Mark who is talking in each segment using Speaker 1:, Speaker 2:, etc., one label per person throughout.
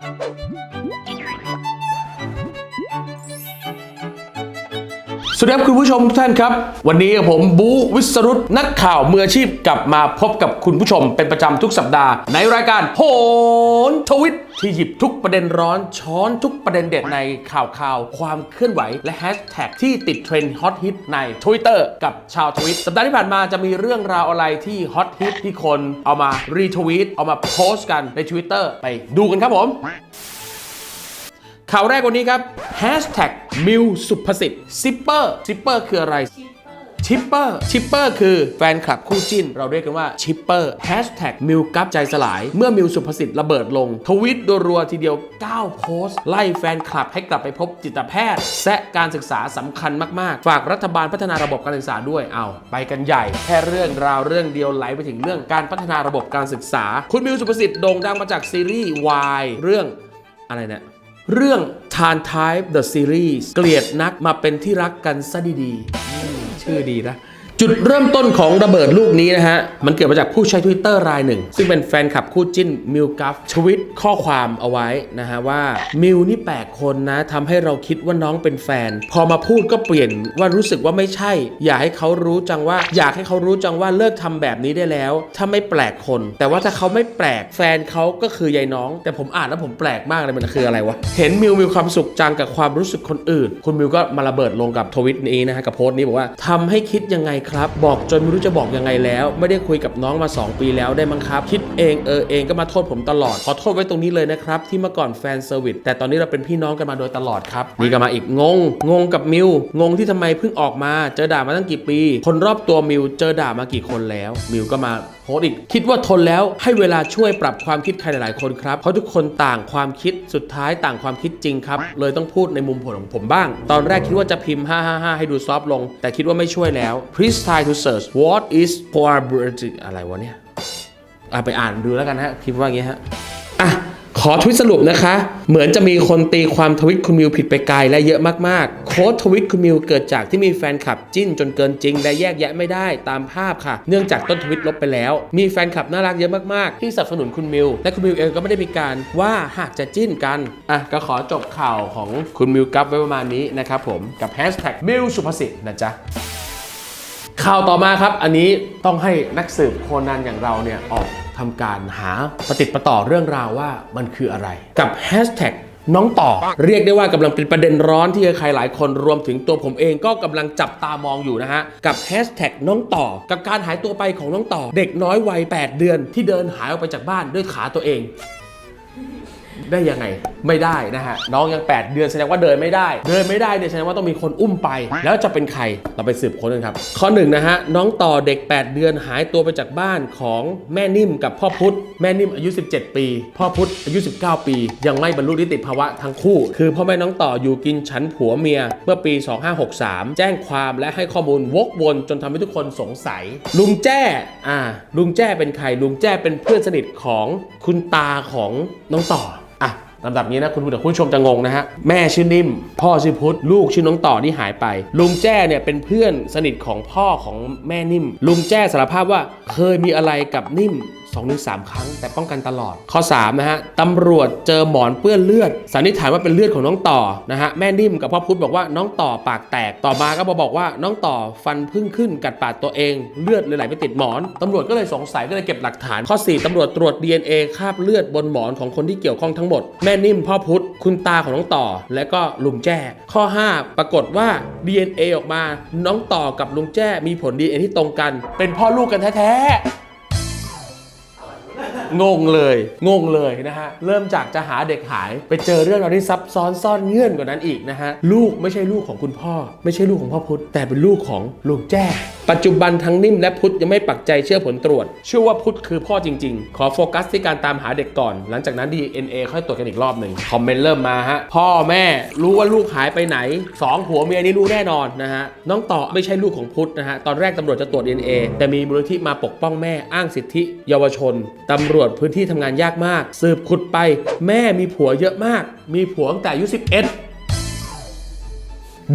Speaker 1: みて! สวัสดีครับคุณผู้ชมทุกท่านครับ วันนี้ผมบูวิสรุตนักข่าวมืออาชีพกลับมาพบกับคุณผู้ชมเป็นประจำทุกสัปดาห์ ในรายการโหนทวิตที่หยิบทุกประเด็นร้อนช้อนทุกประเด็นเด็ดในข่าวข่าว ความเคลื่อนไหว และแฮชแท็กที่ติดเทรนด์ฮอตฮิตใน Twitter กับชาวทวิตสัปดาห์ที่ผ่านมาจะมีเรื่องราวอะไรที่ฮอตฮิตที่คนเอามารีทวีตเอามาโพสต์กันใน Twitter ไปดูกันครับผม ข่าวแรกวันนี้ครับ Hashtag มิวสุภสิทธิ์ซิปเปอร์ซิปเปอร์คืออะไรชิปเปอร์ ชิปเปอร์คือแฟนคลับคู่จิ้น เราเรียกกันว่าชิปเปอร์แฮชแท็กมิวกับใจสลาย เมื่อมิวสุภสิทธิ์ระเบิดลง ทวิตรัวทีเดียว 9 โพสต์ ไล่แฟนคลับให้กลับไปพบจิตแพทย์ และการศึกษาสำคัญมาก ๆ ฝากรัฐบาลพัฒนาระบบการศึกษาด้วย เอาไปกันใหญ่ แค่เรื่องราวเรื่องเดียวไหลไปถึงเรื่องการพัฒนาระบบการศึกษา คุณมิวสุภสิทธิ์โด่งดังมาจากซีรีส์ Y เรื่องอะไรเนี่ย เรื่อง Tan Type The Series เกลียดนักมาเป็นที่รักกันซะดีๆชื่อดีนะ จุดเริ่มต้นของระเบิดลูกนี้นะฮะ มันเกิดมาจากผู้ใช้ Twitter รายหนึ่ง ซึ่งเป็นแฟนคลับคู่จิ้นมิวกัฟทวิตข้อความเอาไว้นะฮะว่ามิวนี่แปลกคนนะทำให้เราคิดว่าน้องเป็นแฟน พอมาพูดก็เปลี่ยนว่ารู้สึกว่าไม่ใช่ อยากให้เขารู้จังว่า อยากให้เขารู้จังว่าเลิกทำแบบนี้ได้แล้ว ถ้าไม่แปลกคน แต่ว่าถ้าเขาไม่แปลกแฟนเขาก็คือยายน้อง แต่ผมอ่านแล้วผมแปลกมากเลยมันคืออะไรวะเห็นมิวมีความสุขจังกับความรู้สึกคนอื่น คุณมิวก็มาระเบิดลงกับทวิตนี้นะฮะกับโพสต์นี้บอกว่าทำให้คิดยังไงครับ บอกจนไม่รู้จะบอกยังไงแล้ว ไม่ได้คุยกับน้องมา 2 ปีแล้วได้มั้งครับ คิดเองเออเองก็มาโทษผมตลอด ขอโทษไว้ตรงนี้เลยนะครับ ที่เมื่อก่อนแฟนเซอร์วิสแต่ตอนนี้เราเป็นพี่น้องกันมาโดยตลอดครับนี่ก็มาอีกงง งงกับมิวงงที่ทำไมเพิ่งออกมา เจอด่ามาตั้งกี่ปี คนรอบตัวมิวเจอด่ามากี่คนแล้ว มิวก็มา พสต์อีก คิดว่าทนแล้วให้เวลาช่วยปรับความคิดใครหลายๆคนครับ เพราะทุกคนต่างความคิดสุดท้ายต่างความคิดจริงครับ เลยต้องพูดในมุมผลของผมบ้าง ตอนแรกคิดว่าจะพิมพ์ 555 ให้ดูซอฟต์ลง แต่คิดว่าไม่ช่วยแล้ว please try to search what is probability อะไรวะเนี่ยไปอ่านดูแล้วกันฮะพิมพ์ว่าอย่างงี้ฮะ ขอทวิตสรุปนะคะ เหมือนจะมีคนตีความทวิตคุณมิวผิดไปไกลและเยอะมากๆ โค้ดทวิตคุณมิวเกิดจากที่มีแฟนคลับจิ้นจนเกินจริง และแยกแยะไม่ได้ตามภาพค่ะ เนื่องจากต้นทวิตลบไปแล้ว มีแฟนคลับน่ารักเยอะมากๆ ที่สนับสนุนคุณมิว และคุณมิวเองก็ไม่ได้มีการว่าหากจะจิ้นกัน อะ ก็ขอจบข่าวของคุณมิวกับไว้ประมาณนี้นะครับผมกับแฮชแท็กมิวสุภสิทธิ์นะจ๊ะข่าวต่อมาครับ อันนี้ต้องให้นักสืบโคนันอย่างเราเนี่ยออก ทำการหาปฏิติดประต่อเรื่องราวว่ามันคืออะไร กับแฮชแท็กน้องต่อ เรียกได้ว่ากำลังเป็นประเด็นร้อนที่ใครหลายคนรวมถึงตัวผมเองก็กำลังจับตามองอยู่นะฮะ กับแฮชแท็กน้องต่อ กับการหายตัวไปของน้องต่อ เด็กน้อยวัย 8 เดือนที่เดินหายออกไปจากบ้านด้วยขาตัวเอง ได้ยังไงไม่ได้นะฮะน้องยัง 8 เดือนแสดงว่าเดินไม่ได้ เดินไม่ได้เนี่ยแสดงว่าต้องมีคนอุ้มไป แล้วจะเป็นใครเราไปสืบค้นกันครับ ข้อหนึ่งนะฮะน้องต่อเด็ก 8 เดือนหายตัวไปจากบ้านของแม่นิ่มกับพ่อพุธแม่นิ่มอายุ 17 ปี พ่อพุธอายุ 19 ปี ยังไม่บรรลุนิติภาวะทั้งคู่ คือพ่อแม่น้องต่ออยู่กินฉันผัวเมียเมื่อปี 2563 แจ้งความและให้ข้อมูลวกวนจนทำให้ทุกคนสงสัย ลุงแจ้อ่าลุงแจ้เป็นใครลุงแจ้เป็นเพื่อนสนิทของคุณตาของน้องต่อ ลำดับนี้นะคุณผู้ชมจะงงนะฮะ แม่ชื่อนิ่ม พ่อชื่อพุทธลูกชื่อน้องต่อที่หายไป ลุงแจ้เนี่ยเป็นเพื่อนสนิทของพ่อของแม่นิ่ม ลุงแจ้สารภาพว่าเคยมีอะไรกับนิ่ม 2อถึงสครั้ง แต่ป้องกันตลอด ข้อ3นะฮะตำรวจเจอหมอนเปื้อนเลือดสันนิษฐานว่าเป็นเลือดของน้องต่อนะฮะแม่นิ่มกับพ่อพุทธบอกว่าน้องต่อปากแตกต่อมาก็มาบอกว่าน้องต่อฟันพึ่งขึ้นกัดปากตัวเอง เลือดเลยไหลไปติดหมอนตำรวจก็เลยสงสัยก็เลยเก็บหลักฐาน ข้อ 4ตำรวจตรวจ DNA คราบเลือดบนหมอนของคนที่เกี่ยวข้องทั้งหมดแม่นิ่มพ่อพุทธคุณตาของน้องต่อ และก็ลุงแจ้ ข้อ 5 ปรากฏว่า DNA ออกมา น้องต่อกับลุงแจ้มีผล DNA ที่ตรงกัน เป็นพ่อลูกกันแท้ๆ งงเลย งงเลยนะฮะ เริ่มจากจะหาเด็กหาย ไปเจอเรื่องราวที่ซับซ้อนซ่อนเงื่อนกว่านั้นอีกนะฮะ ลูกไม่ใช่ลูกของคุณพ่อ ไม่ใช่ลูกของพ่อพุทธแต่เป็นลูกของลุงแจ้ปัจจุบันทั้งนิ่มและพุทธยังไม่ปักใจเชื่อผลตรวจ เชื่อว่าพุทธคือพ่อจริงๆ ขอโฟกัสที่การตามหาเด็กก่อน หลังจากนั้น DNA ค่อยตรวจกันอีกรอบหนึ่งคอมเมนต์เริ่มมาฮะ พ่อแม่รู้ว่าลูกหายไปไหนสองผัวเมียนี่รู้แน่นอนนะฮะ น้องต่อไม่ใช่ลูกของพุทธนะฮะ ตอนแรกตำรวจจะตรวจ DNA แต่มีมูลนิธิมาปกป้องแม่อ้างสิทธิ เยาวชนตำรวจวจพื้นที่ทำงานยากมาก สืบขุดไป แม่มีผัวเยอะมาก มีผัวตั้งแต่อายุ11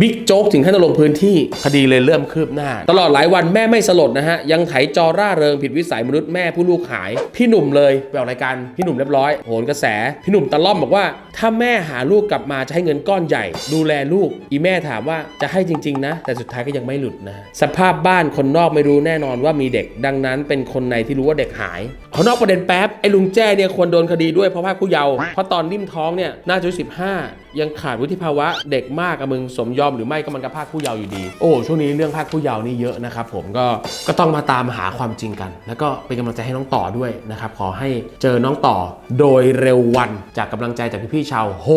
Speaker 1: บิ๊กโจ๊กถึงขั้นลงพื้นที่คดีเลยเริ่มคืบหน้า ตลอดหลายวันแม่ไม่สลดนะฮะ ยังไถจอร่าเริงผิดวิสัยมนุษย์แม่ผู้ลูกหาย พี่หนุ่มเลยไปออกรายการพี่หนุ่มเรียบร้อยโหนกระแส พี่หนุ่มตะล่อมบอกว่า ถ้าแม่หาลูกกลับมาจะให้เงินก้อนใหญ่ ดูแลลูก อีแม่ถามว่าจะให้จริง ๆ นะ แต่สุดท้ายก็ยังไม่หลุดนะ สภาพบ้านคนนอกไม่รู้แน่นอนว่ามีเด็ก ดังนั้นเป็นคนในที่รู้ว่าเด็กหาย ขอนอกประเด็นแป๊บไอ้ลุงแจ้เนี่ยควรโดนคดีด้วยเพราะภาคผู้เยาว์เพราะตอนนิ่มท้องเนี่ยน่าจะอายุ15 ยังขาดวุฒิภาวะเด็กมากกับมึงสมยอมหรือไม่ก็มันก็ภาคผู้เยาว์อยู่ดี โอ้ช่วงนี้เรื่องภาคผู้เยาว์นี่เยอะนะครับผมก็ก็ต้องมาตามหาความจริงกัน แล้วก็เป็นกำลังใจให้น้องต่อด้วยนะครับขอให้เจอน้องต่อโดยเร็ววันจากกำลังใจจากพี่ๆชาวโห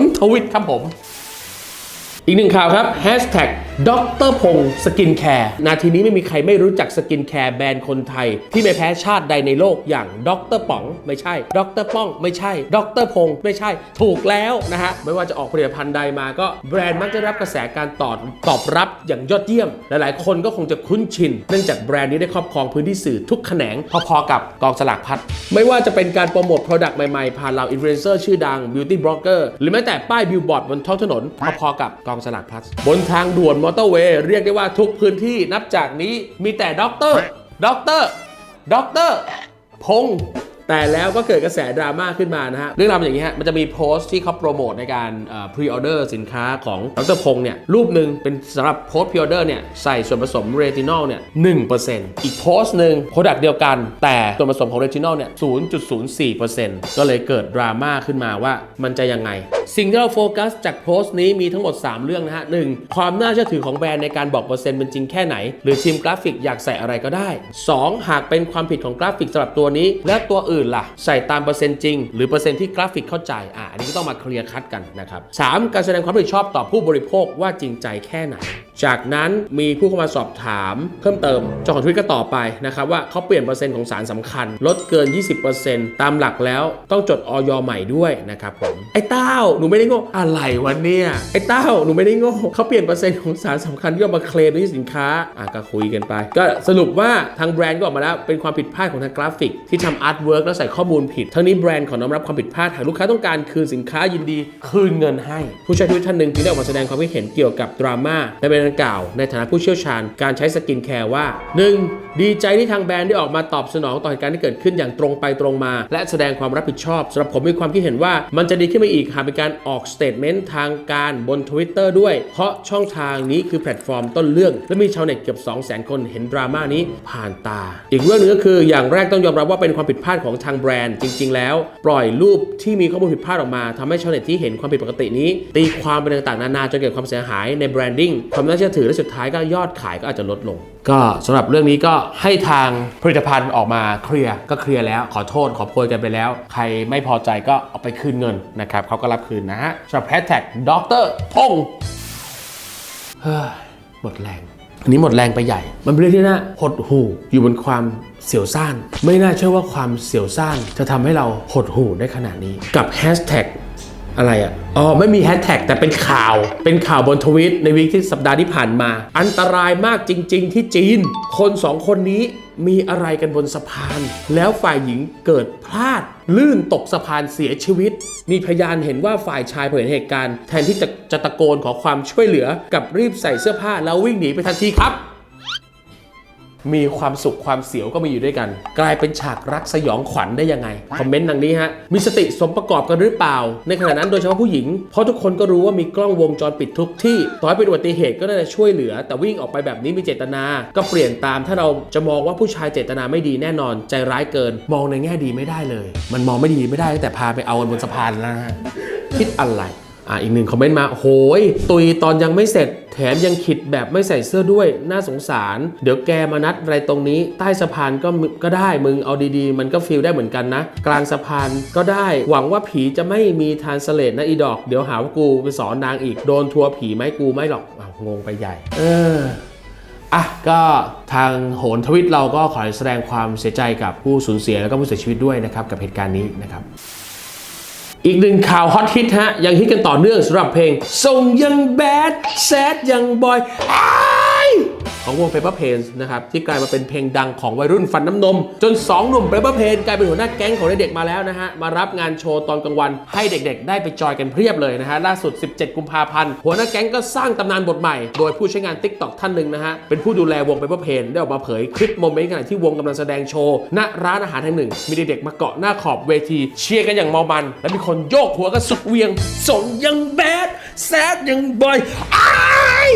Speaker 1: นทวิตครับผม อีกหนึ่งข่าวครับ Hashtag ดรพงสกินแคร์นาทีนี้ไม่มีใครไม่รู้จักสกินแคร์แบรนด์คนไทย ที่ไม่แพ้ชาติใดในโลกอย่างด็อกเตอร์ป๋องไม่ใช่ด็อกเตอร์ป้องไม่ใช่ด็อกเตอร์พงศ์ไม่ใช่ถูกแล้วนะฮะ ไม่ว่าจะออกผลิตภัณฑ์ใดมาก็แบรนด์มักจะรับกระแสการตอบตอบรับอย่างยอดเยี่ยม หลายๆ คนก็คงจะคุ้นชิน เนื่องจากแบรนด์นี้ได้ครอบครองพื้นที่สื่อทุกแขนงพอๆกับกองสลากพัดไม่ว่าจะเป็นการโปรโมท Product ใหม่ๆผ่านเหล่าอินฟลูเอนเซอร์ชื่อดัง Beauty Blogger หรือแม้แต่ป้ายบิลบอร์ดบนท้องถนนพอๆกับกองสลากพัดบนทางด่วนมอเตอร์เวย์เรียกได้ว่าทุกพื้นที่นับจากนี้มีแต่ด็อกเตอร์ด็อกเตอร์ด็อกเตอร์พงษ์ แต่แล้วก็เกิดกระแสดราม่าขึ้นมานะฮะ เรื่องราวเป็นอย่างนี้ฮะ มันจะมีโพสต์ที่เขาโปรโมทในการพรีออเดอร์สินค้าของดรพงษ์เนี่ย รูปหนึ่งเป็นสำหรับโพสต์พรีออเดอร์เนี่ย ใส่ส่วนผสมเรตินอลเนี่ย1%อีกโพสต์หนึ่งโปรดักต์เดียวกัน แต่ส่วนผสมของเรตินอลเนี่ย0.04%ก็เลยเกิดดราม่าขึ้นมาว่ามันจะยังไง สิ่งที่เราโฟกัสจากโพสต์นี้มีทั้งหมด 3 เรื่องนะฮะหนึ่งความน่าเชื่อถือของแบรนด์ในการบอกเปอร์เซ็นต์เป็นจริงแค่ไหน หรือทีมกราฟิกอยากใส่อะไรก็ได้ 2. หากเป็นความผิดของกราฟิกสำหรับตัวนี้ และตัวอื่นล่ะ ใส่ตามเปอร์เซ็นต์จริง หรือเปอร์เซ็นต์ที่กราฟิกเข้าใจอะอันนี้ก็ต้องมาเคลียร์คัดกันนะครับ 3. การแสดงความรับผิดชอบต่อผู้บริโภคว่าจริงใจแค่ไหน จากนั้นมีผู้เข้ามาสอบถาม เพิ่มเติมเจ้าของทวิตก็ตอบไปนะครับว่าเขาเปลี่ยนเปอร์เซ็นต์ของสารสำคัญ ลดเกิน 20%ตามหลักแล้วต้องจดออยใหม่ด้วยนะครับผมไอ้เต้าหนูไม่ได้โง่อะไรวะเนี่ยไอ้เต้าหนูไม่ได้โง่เขาเปลี่ยนเปอร์เซ็นต์ของสารสำคัญที่เอามาเคลมในสินค้าอะก็คุยกันไป ก็สรุปว่าทางแบรนด์ก็ออกมาแล้วเป็นความผิดพลาดของทางกราฟิกที่ทำอาร์ตเวิร์กแล้วใส่ข้อมูลผิด ทั้งนี้แบรนด์ขอน้อมรับความผิดพลาดหากลูกค้าต้องการคืนสินค้ายินดีคืนเงินให้ ผู้ใช้ทวิตท่านหนึ่งจึงได้ออกมาแสดงความคิดเห็นเกี่ยวกับดราม่าในประเด็นดังกล่าวในฐานะผู้เชี่ยวชาญการใช้สกินแคร์ว่า 1. ดีใจที่ทางแบรนด์ได้ออกมาตอบสนองต่อเหตุการณ์ที่เกิดขึ้นอย่างตรงไปตรงมา และแสดงความรับผิดชอบสำหรับผมมีความคิดเห็นว่ามันจะดีขึ้นไปอีกหากเป็นการออกสเตทเมนต์ทางการบน Twitter ด้วย เพราะช่องทางนี้คือแพลตฟอร์มต้นเรื่อง และมีชาวเน็ตเกือบ 2 0 0 0 0 0 คนเห็นดราม่านี้ผ่านตา อีกเรื่องหนึงก็คืออย่างแรกต้องยอมรับว่าเป็นความผิดพลาดของทางแบรนด์จริง ๆ แล้ว ปล่อยรูปที่มีข้อมูลผิดพลาดออกมาทำให้ชาวเน็ตที่เห็นความผิดปกตินี้ ตีความเป็นต่างๆ นานาจนเกิดความเสียหายในแบรนดิ้งความน่าเชื่อถือและสุดท้ายก็ยอดขายก็อาจจะลดลง ก็สำหรับเรื่องนี้ก็ให้ทางผลิตภัณฑ์ออกมาเคลียร์ก็เคลียร์แล้วขอโทษขอโพยกันไปแล้ว ใครไม่พอใจก็เอาไปคืนเงินนะครับเขาก็รับคืนนะฮะสำหรับแฮชแท็กดรพงษ์เฮ้ยหมดแรงอันนี้หมดแรงไปใหญ่ มันเป็นเรื่องที่น่าหดหู่อยู่บนความ เสียวซ่าน ไม่น่าเชื่อว่าความเสียวซ่านจะทำให้เราหดหู่ได้ขนาดนี้ กับแฮชแท็กอะไรอะ อ๋อ ไม่มีแฮชแท็กแต่เป็นข่าว เป็นข่าวบนทวิตในวีคที่สัปดาห์ที่ผ่านมา อันตรายมากจริง ๆ ที่จีน คนสองคนนี้มีอะไรกันบนสะพาน แล้วฝ่ายหญิงเกิดพลาด ลื่นตกสะพานเสียชีวิต มีพยานเห็นว่าฝ่ายชายเห็นเหตุการณ์ แทนที่จะจะตะโกนขอความช่วยเหลือกับรีบใส่เสื้อผ้าแล้ววิ่งหนีไปทันทีครับ มีความสุขความเสียวก็มีอยู่ด้วยกัน กลายเป็นฉากรักสยองขวัญได้ยังไง คอมเมนต์ดังนี้ฮะ มีสติสมประกอบกันหรือเปล่า ในขณะนั้นโดยเฉพาะผู้หญิง เพราะทุกคนก็รู้ว่ามีกล้องวงจรปิดทุกที่ต่อให้เป็นอุบัติเหตุก็น่าจะช่วยเหลือ แต่วิ่งออกไปแบบนี้มีเจตนา ก็เปลี่ยนตามถ้าเราจะมองว่าผู้ชายเจตนาไม่ดีแน่นอน ใจร้ายเกิน มองในแง่ดีไม่ได้เลย มันมองไม่ดีไม่ได้แต่พาไปเอากันบนสะพานแล้วนะฮะคิดอะไร อะอีกหนึ่งคอมเมนต์มาโหยตุยตอนยังไม่เสร็จ แถมยังขิดแบบไม่ใส่เสื้อด้วยน่าสงสาร เดี๋ยวแกมานัดอะไรตรงนี้ ใต้สะพานก็ก็ได้มึงเอาดีๆ มันก็ฟีลได้เหมือนกันนะ กลางสะพานก็ได้หวังว่าผีจะไม่มีทานสเลตนะอีดอก เดี๋ยวหาว่ากูไปสอนนางอีกโดนทัวร์ผีไหมกูไม่หรอกอ้าวงงไปใหญ่ เอออะก็ทางโหนทวิตเราก็ขอแสดงความเสียใจกับผู้สูญเสียแล้วก็ผู้เสียชีวิตด้วยนะครับกับเหตุการณ์นี้นะครับ อีกหนึ่งข่าวฮอตฮิตฮะ ยังฮิตกันต่อเนื่องสำหรับเพลงส่งยังแบดแซดยังบอยอ้าย ของวง Paper Planes นะครับที่กลายมาเป็นเพลงดังของวัยรุ่นฟันน้ำนม จน 2 หนุ่ม Paper Plane กลายเป็นหัวหน้าแก๊งของเด็กๆมาแล้วนะฮะ มารับงานโชว์ตอนกลางวันให้เด็กๆ ได้ไปจอยกันเพียบเลยนะฮะ ล่าสุด 17 กุมภาพันธ์ หัวหน้าแก๊งก็สร้างตำนานบทใหม่ โดยผู้ใช้งาน TikTok ท่านหนึ่งนะฮะ เป็นผู้ดูแลวง Paper Plane ได้ออกมาเผยคลิปโมเมนต์ขณะที่วงกำลังแสดงโชว์ณร้านอาหารแห่งหนึ่ง มีเด็กๆมาเกาะหน้าขอบเวทีเชียร์กันอย่างเมามัน และมีคนโยกหัวกันสุดเวียงสนยังแบดแซดยังบอยอ้าย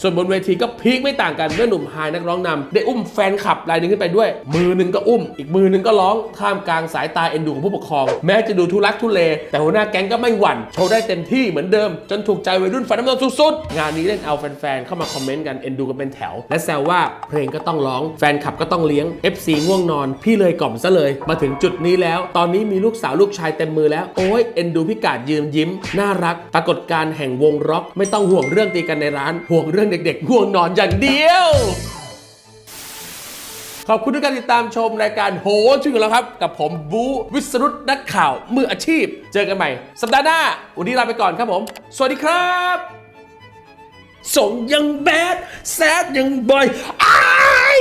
Speaker 1: ส่วนบนเวทีก็พีคไม่ต่างกันเมื่อหนุ่มไฮายนักร้องนำได้อุ้มแฟนคลับรายหนึ่งขึ้นไปด้วย มือหนึ่งก็อุ้ม อีกมือหนึ่งก็ร้องท่ามกลางสายตาเอ็นดูของผู้ปกครอง แม้จะดูทุลักทุเล แต่หัวหน้าแก๊งก็ไม่หวั่นโชว์ได้เต็มที่เหมือนเดิม จนถูกใจวัยรุ่นฟันน้ำนมสุดๆงานนี้เล่นเอาแฟนๆเข้ามาคอมเมนต์กันเอ็นดูกันเป็นแถว และแซวว่าเพลงก็ต้องร้องแฟนคลับก็ต้องเลี้ยง FC ง่วงนอน พี่เลยกล่อมซะเลย มาถึงจุดนี้แล้ว ตอนนี้มีลูกสาวลูกชายเต็มมือแล้วโอ้ยเอ็นดูพี่กาดยืมยิ้มน่ารัก ปรากฏการแห่งวงร็อก ไม่ต้องห่วงเรื่องตีกันในร้านห่วงเรื่องเด็กๆห่วงนอนอย่างเดียว ขอบคุณทุกการติดตามชมรายการโหชื่อกันแล้วครับ กับผมบูวิสรุตนักข่าวมืออาชีพ เจอกันใหม่ สัปดาห์หน้า วันนี้ลาไปก่อนครับผม สวัสดีครับส่งยังแบดแซดยังบอยอ้าย